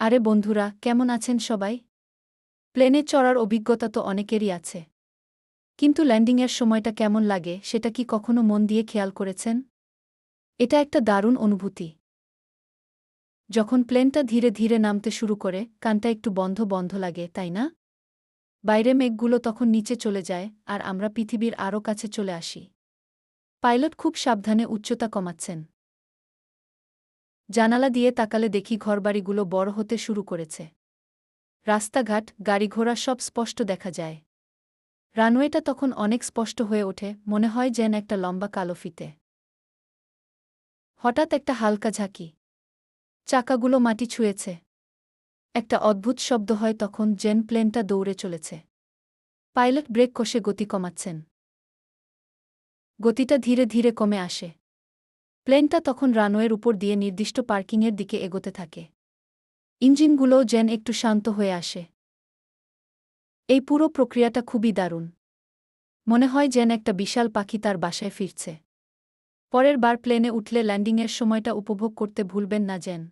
আরে বন্ধুরা, কেমন আছেন সবাই? প্লেনে চড়ার অভিজ্ঞতা তো অনেকেরই আছে। কিন্তু ল্যান্ডিংয়ের সময়টা কেমন লাগে, সেটা কি কখনো মন দিয়ে খেয়াল করেছেন? এটা একটা দারুণ অনুভূতি। যখন প্লেনটা ধীরে ধীরে নামতে শুরু করে, কানটা একটু বন্ধ বন্ধ লাগে, তাই না? বাইরে মেঘগুলো তখন নিচে চলে যায়, আর আমরা পৃথিবীর আরও কাছে চলে আসি। পাইলট খুব সাবধানে উচ্চতা কমাচ্ছেন। জানালা দিয়ে তাকালে দেখি ঘরবাড়িগুলো বড় হতে শুরু করেছে। রাস্তাঘাট, গাড়িঘোড়া সব স্পষ্ট দেখা যায়। রানওয়েটা তখন অনেক স্পষ্ট হয়ে ওঠে, মনে হয় যেন একটা লম্বা কালো ফিতে। হঠাৎ একটা হালকা ঝাঁকি। চাকাগুলো মাটি ছুঁয়েছে। একটা অদ্ভুত শব্দ হয় তখন জেন প্লেনটা দৌড়ে চলেছে। পাইলট ব্রেক কষে গতি কমাচ্ছেন। গতিটা ধীরে ধীরে কমে আসে। প্লেনটা তখন রানওয়ের উপর দিয়ে নির্দিষ্ট পার্কিংয়ের দিকে এগোতে থাকে। ইঞ্জিনগুলোও যেন একটু শান্ত হয়ে আসে। এই পুরো প্রক্রিয়াটা খুবই দারুণ। মনে হয় যেন একটা বিশাল পাখি তার বাসায় ফিরছে। পরের বার প্লেনে উঠলে ল্যান্ডিংয়ের সময়টা উপভোগ করতে ভুলবেন না যেন।